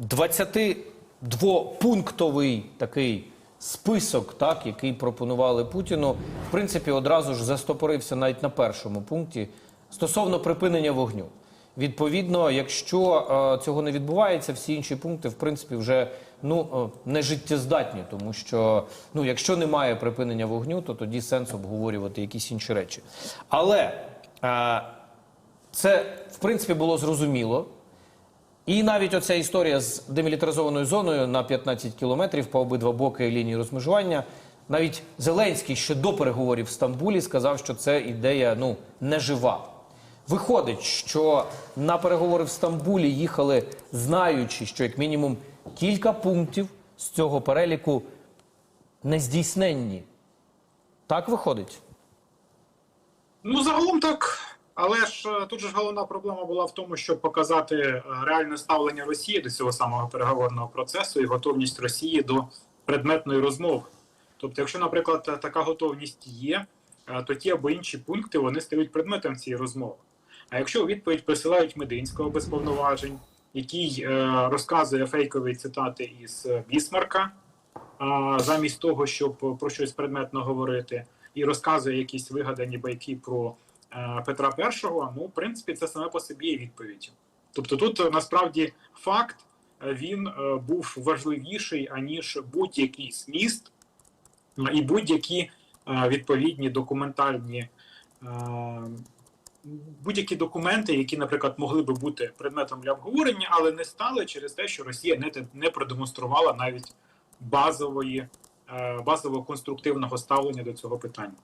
22-пунктовий такий список, так, який пропонували Путіну, в принципі, одразу ж застопорився навіть на першому пункті стосовно припинення вогню. Відповідно, якщо е, цього не відбувається, всі інші пункти, в принципі, вже ну е, не життєздатні, тому що ну, якщо немає припинення вогню, то тоді сенс обговорювати якісь інші речі. Але е, це в принципі було зрозуміло. І навіть оця історія з демілітаризованою зоною на 15 кілометрів по обидва боки лінії розмежування. Навіть Зеленський ще до переговорів в Стамбулі сказав, що це ідея ну не жива. Виходить, що на переговори в Стамбулі їхали, знаючи, що як мінімум кілька пунктів з цього переліку нездійсненні. Так виходить? Ну, загалом так. Але ж е, тут же головна проблема була в тому, щоб показати е, реальне ставлення Росії до цього самого переговорного процесу і готовність Росії до предметної розмови. Тобто, якщо, наприклад, така готовність є, е, то ті або інші пункти вони стають предметом цієї розмови. А якщо у відповідь присилають Мединського без повноважень, який е, розказує фейкові цитати із е, Бісмарка, замість того, щоб про щось предметно говорити, і розказує якісь вигадані байки про е, Петра І, ну, в принципі, це саме по собі є відповіддю. Тобто тут е, насправді факт е, він е, був важливіший, аніж будь-який зміст е, і будь-які е, відповідні документальні. е, Будь-які документи, які, наприклад, могли би бути предметом для обговорення, але не стали через те, що Росія не, не продемонструвала навіть базової, е, базового конструктивного ставлення до цього питання.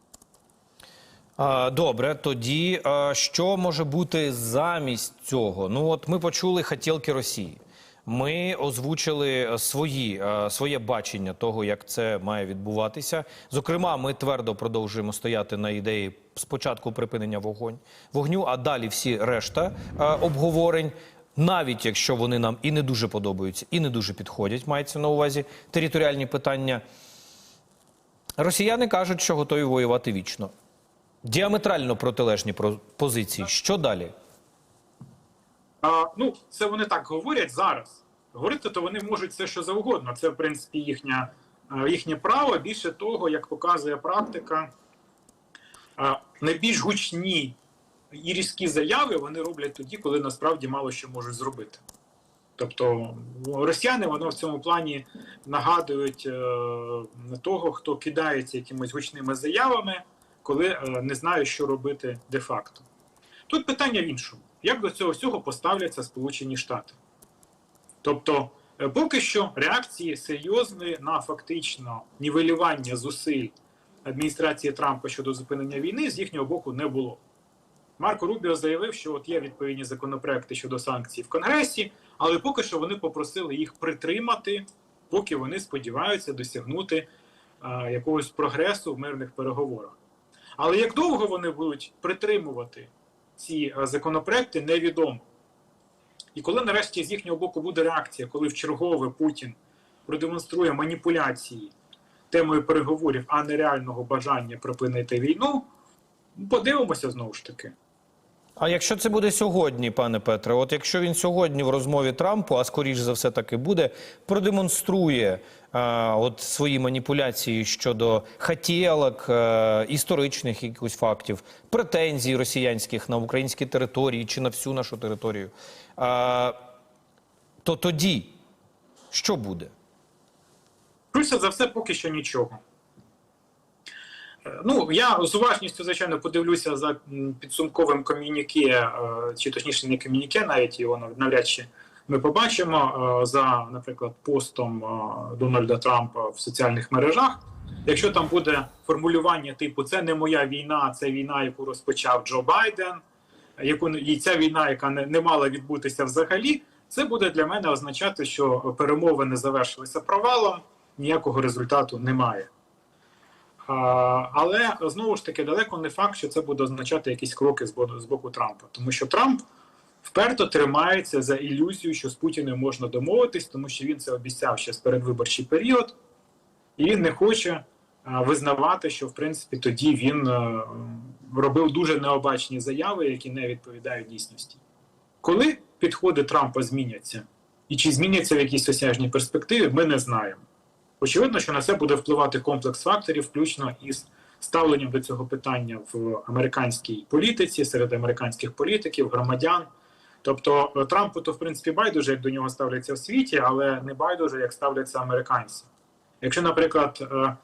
Добре, тоді що може бути замість цього? Ну от ми почули хотілки Росії. Ми озвучили свої, е, своє бачення того, як це має відбуватися. Зокрема, ми твердо продовжуємо стояти на ідеї спочатку припинення вогонь, вогню, а далі всі решта е, обговорень. Навіть якщо вони нам і не дуже подобаються, і не дуже підходять, мається на увазі територіальні питання. Росіяни кажуть, що готові воювати вічно. Діаметрально протилежні про- позиції. Що далі? А, ну, це вони так говорять зараз. Говорити то вони можуть все, що завгодно. Це, в принципі, їхня, е, їхнє право. Більше того, як показує практика, а, найбільш гучні і різкі заяви вони роблять тоді, коли насправді мало що можуть зробити. Тобто росіяни воно в цьому плані нагадують е, того, хто кидається якимись гучними заявами, коли е, не знає, що робити де-факто. Тут питання в іншому: як до цього всього поставляться Сполучені Штати? Тобто, е, поки що реакції серйозної на фактично нівелювання зусиль адміністрації Трампа щодо зупинення війни з їхнього боку не було. Марко Рубіо заявив, що от є відповідні законопроекти щодо санкцій в Конгресі, але поки що вони попросили їх притримати, поки вони сподіваються досягнути а, якогось прогресу в мирних переговорах. Але як довго вони будуть притримувати ці законопроекти, невідомо. І коли нарешті з їхнього боку буде реакція, коли в чергове Путін продемонструє маніпуляції темою переговорів, а не реального бажання припинити війну, подивимося знову ж таки. А якщо це буде сьогодні, пане Петре, от якщо він сьогодні в розмові Трампу, а скоріш за все таки буде, продемонструє е, от свої маніпуляції щодо хотілок, е, історичних якихось фактів, претензій росіянських на українські території чи на всю нашу територію, е, то тоді що буде? Швидше за все, поки що нічого. Ну, я з уважністю, звичайно, подивлюся за підсумковим ком'юніке, е, чи точніше не ком'юніке, навіть його нав- навряд чи ми побачимо е, за, наприклад, постом е, Дональда Трампа в соціальних мережах. Якщо там буде формулювання типу Це не моя війна, це війна, яку розпочав Джо Байден, яку і ця війна, яка не, не мала відбутися взагалі, це буде для мене означати, що перемовини завершилися провалом, ніякого результату немає. Але знову ж таки далеко не факт, що це буде означати якісь кроки з боку, Трампа, тому що Трамп вперто тримається за ілюзію, що з Путіним можна домовитись, тому що він це обіцяв ще з передвиборчий період, і він не хоче визнавати, що в принципі тоді він робив дуже необачні заяви, які не відповідають дійсності. Коли підходи Трампа зміняться, і чи зміняться в якійсь осяжній перспективі, ми не знаємо. Очевидно, що на це буде впливати комплекс факторів, включно із ставленням до цього питання в американській політиці, серед американських політиків, громадян. Тобто е, Трампу то в принципі байдуже, як до нього ставляться в світі, але не байдуже, як ставляться американці. Якщо, наприклад, е, е,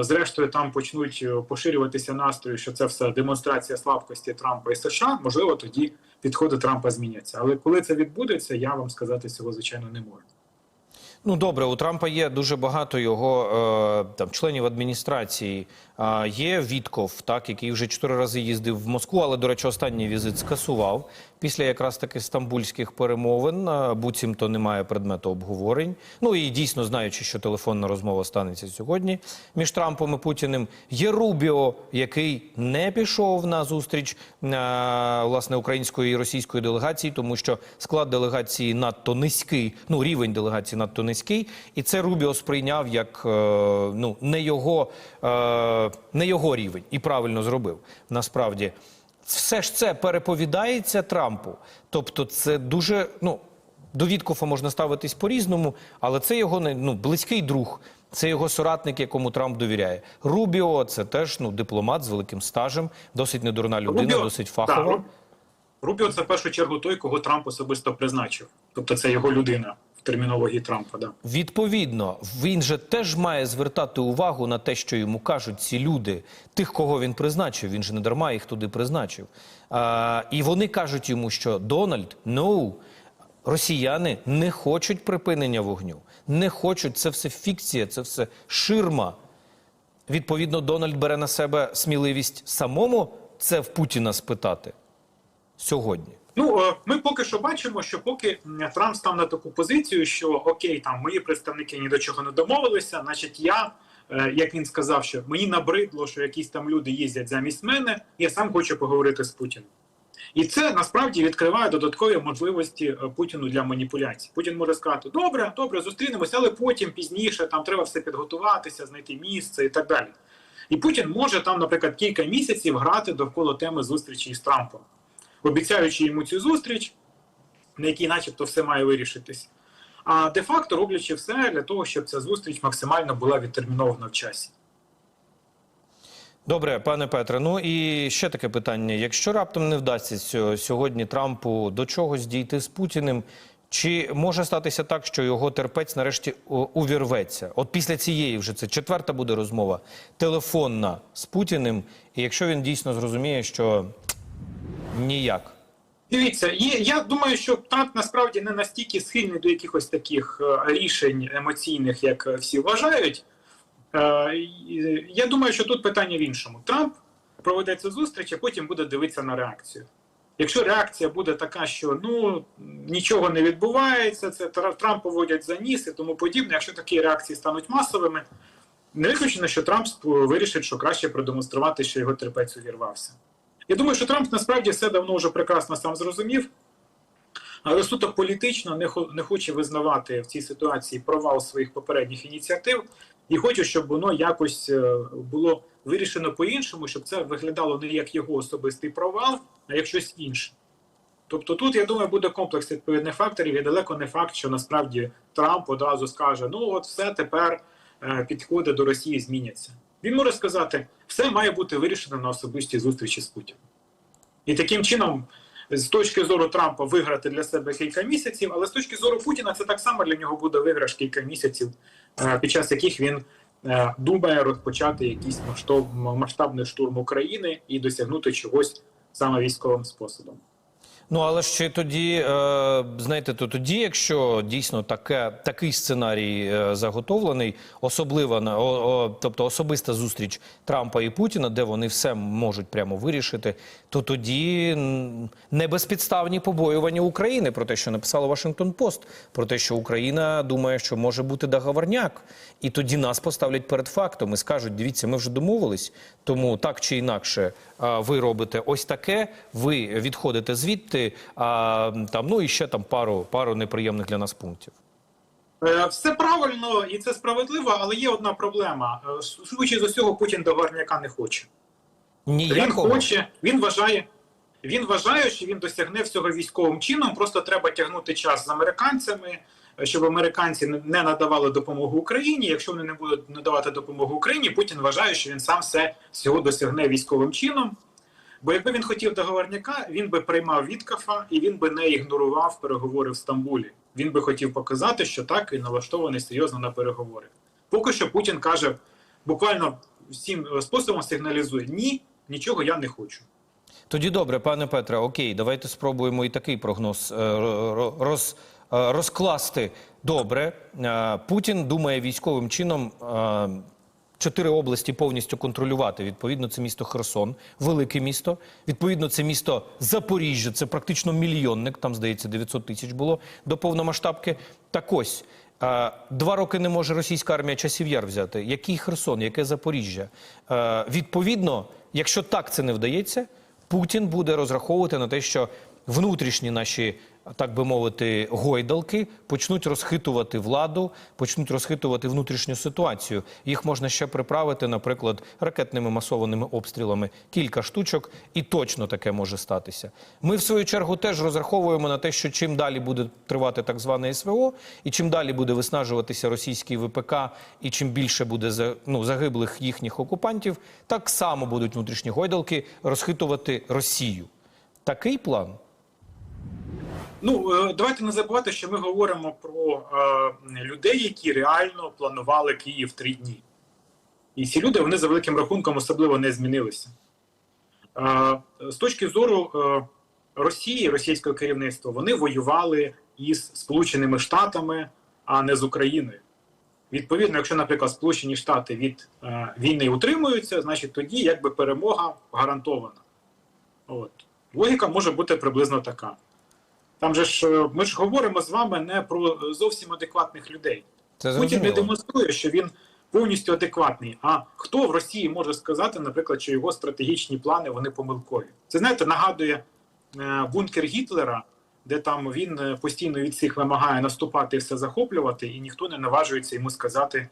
зрештою там почнуть поширюватися настрої, що це все демонстрація слабкості Трампа і США, можливо, тоді підходи Трампа зміняться. Але коли це відбудеться, я вам сказати цього звичайно не можу. Ну добре, у Трампа є дуже багато його е, там членів адміністрації. Є Вітков, так який вже чотири рази їздив в Москву, але до речі, останній візит скасував після якраз таки стамбульських перемовин. Буцімто немає предмету обговорень. Ну і дійсно знаючи, що телефонна розмова станеться сьогодні між Трампом і Путіним. Є Рубіо, який не пішов на зустріч власне української і російської делегації, тому що склад делегації надто низький. Ну рівень делегації надто низький, і це Рубіо сприйняв як е, ну не його, е, не його рівень і правильно зробив насправді. Все ж це переповідається Трампу. Тобто, це дуже ну до Віткофа можна ставитись по-різному, але це його ну, близький друг, це його соратник, якому Трамп довіряє. Рубіо це теж ну дипломат з великим стажем, досить недурна людина, Рубіо- досить фахова. Ру- Рубіо це в першу чергу той, кого Трамп особисто призначив. Тобто це його людина термінології Трампа. Да. Відповідно, він же теж має звертати увагу на те, що йому кажуть ці люди, тих, кого він призначив. Він же не дарма їх туди призначив. А, і вони кажуть йому, що Дональд, ну, росіяни не хочуть припинення вогню, не хочуть. Це все фікція, це все ширма. Відповідно, Дональд бере на себе сміливість самому це в Путіна спитати сьогодні. Ну е, ми поки що бачимо, що поки Трамп став на таку позицію, що окей, там мої представники ні до чого не домовилися, значить, я, е, як він сказав, що мені набридло, що якісь там люди їздять замість мене, я сам хочу поговорити з Путіним. І це насправді відкриває додаткові можливості е, Путіну для маніпуляцій. Путін може сказати: добре, добре, зустрінемося, але потім пізніше там треба все підготуватися, знайти місце і так далі. І Путін може там, наприклад, кілька місяців грати довкола теми зустрічі з Трампом, обіцяючи йому цю зустріч, на якій, начебто, все має вирішитись. А де-факто роблячи все для того, щоб ця зустріч максимально була відтермінована в часі. Добре, пане Петре. Ну і ще таке питання: якщо раптом не вдасться сьогодні Трампу до чогось дійти з Путіним, чи може статися так, що його терпець нарешті увірветься? От після цієї вже це четверта буде розмова телефонна з Путіним, і якщо він дійсно зрозуміє, що ніяк. Дивіться, я думаю, що Трамп насправді не настільки схильний до якихось таких е, рішень емоційних, як всі вважають. Е, Я думаю, що тут питання в іншому. Трамп проведе цю зустріч, а потім буде дивитися на реакцію. Якщо реакція буде така, що ну нічого не відбувається, це Трамп поводять за ніс і тому подібне. Якщо такі реакції стануть масовими, не виключено, що Трамп вирішить, що краще продемонструвати, що його терпець увірвався. Я думаю, що Трамп насправді все давно вже прекрасно сам зрозумів, але суто політично не, не хоче визнавати в цій ситуації провал своїх попередніх ініціатив і хоче, щоб воно якось е, було вирішено по-іншому, щоб це виглядало не як його особистий провал, а як щось інше. Тобто тут, я думаю, буде комплекс відповідних факторів, і далеко не факт, що насправді Трамп одразу скаже: ну от все тепер е, підходи до Росії зміняться. Він може сказати, все має бути вирішено на особистій зустрічі з Путіним. І таким чином, з точки зору Трампа, виграти для себе кілька місяців, але з точки зору Путіна, це так само для нього буде виграш кілька місяців, е, під час яких він е, думає розпочати якийсь масштаб, масштабний штурм України і досягнути чогось саме військовим способом. Ну але ще тоді, е, знаєте, то тоді, якщо дійсно таке, такий сценарій е, заготовлений, особлива на тобто особиста зустріч Трампа і Путіна, де вони все можуть прямо вирішити, то тоді м, небезпідставні побоювання України про те, що написало Вашингтон Пост, про те, що Україна думає, що може бути договорняк, і тоді нас поставлять перед фактом і скажуть: дивіться, ми вже домовились, тому так чи інакше ви робите ось таке, ви відходите звідти, а там ну і ще там пару, пару неприємних для нас пунктів. Е, Все правильно і це справедливо, але є одна проблема. Е, Судячи з усього, Путін до Горняка не хоче. Він хоче, він вважає. Він вважає, що він досягне всього військовим чином. Просто треба тягнути час з американцями, щоб американці не- не надавали допомогу Україні. Якщо вони не будуть надавати допомогу Україні, Путін вважає, що він сам все всього досягне військовим чином. Бо якби він хотів договорняка, він би приймав Віткафа і він би не ігнорував переговори в Стамбулі. Він би хотів показати, що так він налаштований серйозно на переговори. Поки що Путін каже, буквально всім е, способом сигналізує: ні, нічого я не хочу. Тоді добре, пане Петре, окей, давайте спробуємо і такий прогноз е, роз, е, розкласти. Добре, Путін думає військовим чином чотири області повністю контролювати. Відповідно, це місто Херсон, велике місто. Відповідно, це місто Запоріжжя, це практично мільйонник. Там здається 900 тисяч було до повномасштабки. Так ось. Два роки не може російська армія часів яр взяти. Який Херсон, яке Запоріжжя? Відповідно, якщо так це не вдається, Путін буде розраховувати на те, що внутрішні наші, так би мовити, гойдалки почнуть розхитувати владу, почнуть розхитувати внутрішню ситуацію. Їх можна ще приправити, наприклад, ракетними масованими обстрілами кілька штучок, і точно таке може статися. Ми, в свою чергу, теж розраховуємо на те, що чим далі буде тривати так зване СВО, і чим далі буде виснажуватися російський ВПК, і чим більше буде ну, загиблих їхніх окупантів, так само будуть внутрішні гойдалки розхитувати Росію. Такий план. Ну е, давайте не забувати, що ми говоримо про е, людей, які реально планували Київ три дні. І ці люди вони за великим рахунком особливо не змінилися. Е, з точки зору е, Росії, російського керівництва, вони воювали із Сполученими Штатами, а не з Україною. Відповідно, якщо, наприклад, Сполучені Штати від е, війни утримуються, значить тоді якби перемога гарантована. От. Логіка може бути приблизно така. Там же ж е, ми ж говоримо з вами не про зовсім адекватних людей. Це Путін не демонструє, що він повністю адекватний. А хто в Росії може сказати, наприклад, що його стратегічні плани вони помилкові? Це знаєте, нагадує е, бункер Гітлера, де там він е, постійно від всіх вимагає наступати і все захоплювати, і ніхто не наважується йому сказати,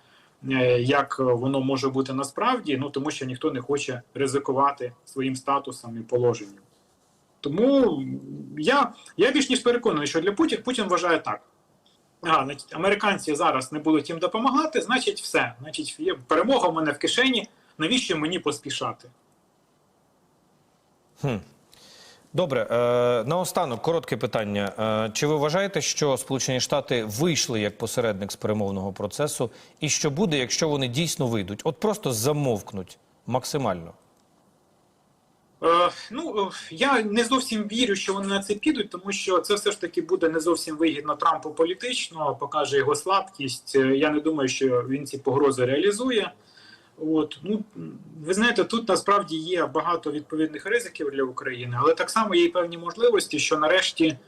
як воно може бути насправді, ну тому що ніхто не хоче ризикувати своїм статусом і положенням. Тому я, я більш ніж переконаний, що для Путін Путін вважає так. А, значить, американці зараз не будуть їм допомагати, значить, все. Значить, є перемога в мене в кишені. Навіщо мені поспішати? Добре, е, наостанок коротке питання. Е, чи ви вважаєте, що Сполучені Штати вийшли як посередник з перемовного процесу, і що буде, якщо вони дійсно вийдуть? От просто замовкнуть максимально. Е, ну, е, я не зовсім вірю, що вони на це підуть, тому що це все ж таки буде не зовсім вигідно Трампу політично, покаже його слабкість. Е, Я не думаю, що він ці погрози реалізує. От ну ви знаєте, тут насправді є багато відповідних ризиків для України, але так само є і певні можливості, що нарешті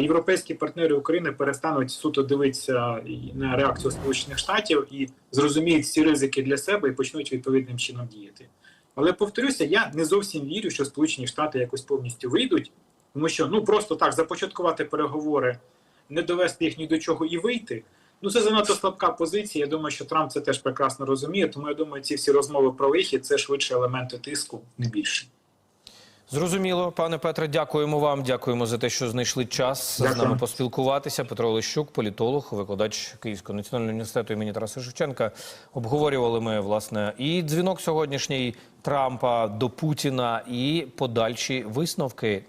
європейські партнери України перестануть суто дивитися на реакцію Сполучених Штатів і зрозуміють ці ризики для себе і почнуть відповідним чином діяти. Але повторюся, я не зовсім вірю, що Сполучені Штати якось повністю вийдуть, тому що ну просто так започаткувати переговори, не довести їх ні до чого і вийти. Ну це занадто слабка позиція. Я думаю, що Трамп це теж прекрасно розуміє. Тому я думаю, ці всі розмови про вихід це швидше елементи тиску, не більше. Зрозуміло, пане Петре, дякуємо вам. Дякуємо за те, що знайшли час з нами поспілкуватися. Петро Лещук, політолог, викладач Київського національного університету імені Тараса Шевченка. Обговорювали ми власне і дзвінок сьогоднішній Трампа до Путіна, і подальші висновки